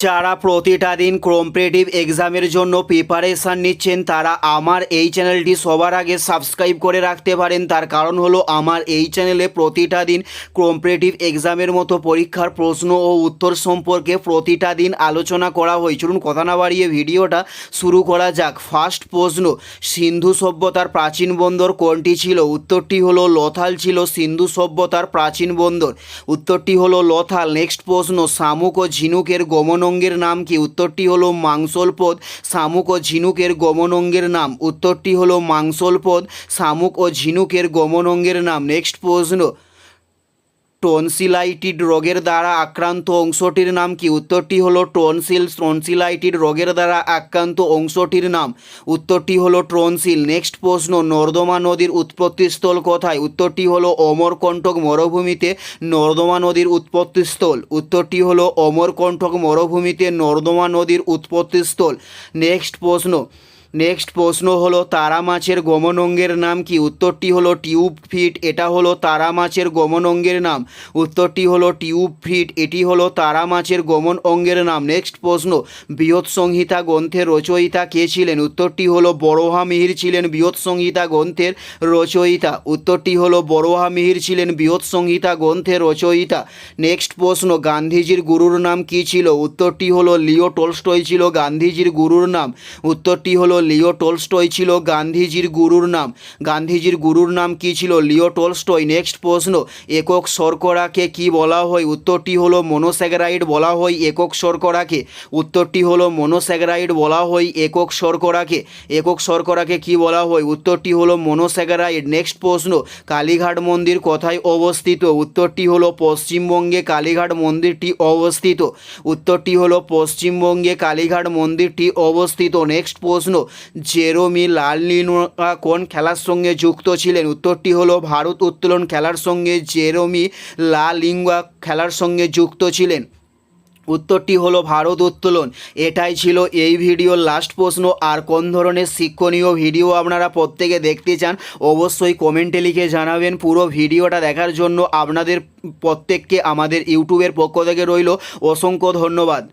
যারা প্রতিটা দিন কম্পিটিটিভ এক্সামের জন্য প্রিপারেশান নিচ্ছেন, তারা আমার এই চ্যানেলটি সবার আগে সাবস্ক্রাইব করে রাখতে পারেন। তার কারণ হলো, আমার এই চ্যানেলে প্রতিটা দিন কম্পিটিটিভ এক্সামের মতো পরীক্ষার প্রশ্ন ও উত্তর সম্পর্কে প্রতিটা দিন আলোচনা করা হয়। চলুন, কথা না বাড়িয়ে ভিডিওটা শুরু করা যাক। ফার্স্ট প্রশ্ন, সিন্ধু সভ্যতার প্রাচীন বন্দর কোনটি ছিল? উত্তরটি হলো, লথাল ছিল সিন্ধু সভ্যতার প্রাচীন বন্দর। উত্তরটি হলো, লথাল। নেক্সট প্রশ্ন, শামুক ও ঝিনুকের গমনঙ্গের নাম কি? উত্তরটি হলো মাংসলপদ, শামুক ও ঝিনুকের গমনঙ্গের নাম। উত্তরটি হলো মাংসলপদ, শামুক ও ঝিনুকের গমনঙ্গের নাম। নেক্সট প্রশ্ন। টনসিলাইটিড রোগের দ্বারা আক্রান্ত অংশটির নাম কি? উত্তরটি হলো টনসিল, টনসিলাইটিড রোগের দ্বারা আক্রান্ত অংশটির নাম। উত্তরটি হলো ট্রনসিল নেক্সট প্রশ্ন, নর্দমা নদীর উৎপত্তিস্থল কোথায়? উত্তরটি হলো অমরকণ্টক মরুভূমিতে নর্দমা নদীর উৎপত্তিস্থল। উত্তরটি হলো অমরকণ্টক মরুভূমিতে নর্দমা নদীর উৎপত্তিস্থল। নেক্সট প্রশ্ন নেক্সট প্রশ্ন হলো, তারা মাছের গমনঙ্গের নাম কি? উত্তরটি হলো টিউব ফিট, এটা হলো তারা মাছের গমন অঙ্গের নাম। উত্তরটি হলো টিউব ফিট, এটি হলো তারা মাছের গমন অঙ্গের নাম। নেক্সট প্রশ্ন, বৃহৎ সংহিতা গ্রন্থের রচয়িতা কে ছিলেন? উত্তরটি হলো বড়োহা মিহির ছিলেন বৃহৎ সংহিতা গ্রন্থের রচয়িতা। উত্তরটি হলো বড়োহা মিহির ছিলেন বৃহৎ সংহিতা গ্রন্থের রচয়িতা। নেক্সট প্রশ্ন, গান্ধীজির গুরুর নাম কি ছিল? উত্তরটি হলো লিও টোলস্টয় ছিল গান্ধীজির গুরুর নাম। উত্তরটি হলো লিও টোলস্টয় ছিল গান্ধীজির গুরুর নাম। গান্ধীজির গুরুর নাম কি ছিল? লিও টোলস্টয়। নেক্সট প্রশ্ন, একক শর্করাকে কি বলা হয়? উত্তরটি হলো মনোস্যাগারাইড বলা হয় একক শর্করাকে। উত্তরটি হলো মনোস্যাগারাইড বলা হয় একক শর্করাকে। একক শর্করাকে কি বলা হয়? উত্তরটি হলো মনোস্যাগারাইড। নেক্সট প্রশ্ন, কালীঘাট মন্দির কোথায় অবস্থিত? উত্তরটি হলো পশ্চিমবঙ্গে কালীঘাট মন্দিরটি অবস্থিত। উত্তরটি হলো পশ্চিমবঙ্গে কালীঘাট মন্দিরটি অবস্থিত। নেক্সট প্রশ্ন জেরোমি লালনিনোয়া কোন খেলার সঙ্গে যুক্ত ছিলেন? উত্তরটি হলো ভারত উত্তোলন খেলার সঙ্গে জেরোমি লালিঙ্গা খেলার সঙ্গে যুক্ত ছিলেন। উত্তরটি হলো ভারত উত্তোলন। এটাই ছিল এই ভিডিওর লাস্ট প্রশ্ন। আর কোন ধরনের শিক্ষণীয় ভিডিও আপনারা প্রত্যেকে দেখতে চান, অবশ্যই কমেন্টে লিখে জানাবেন। পুরো ভিডিওটা দেখার জন্য আপনাদের প্রত্যেককে আমাদের ইউটিউবের পক্ষ থেকে রইল। অসংখ্য ধন্যবাদ।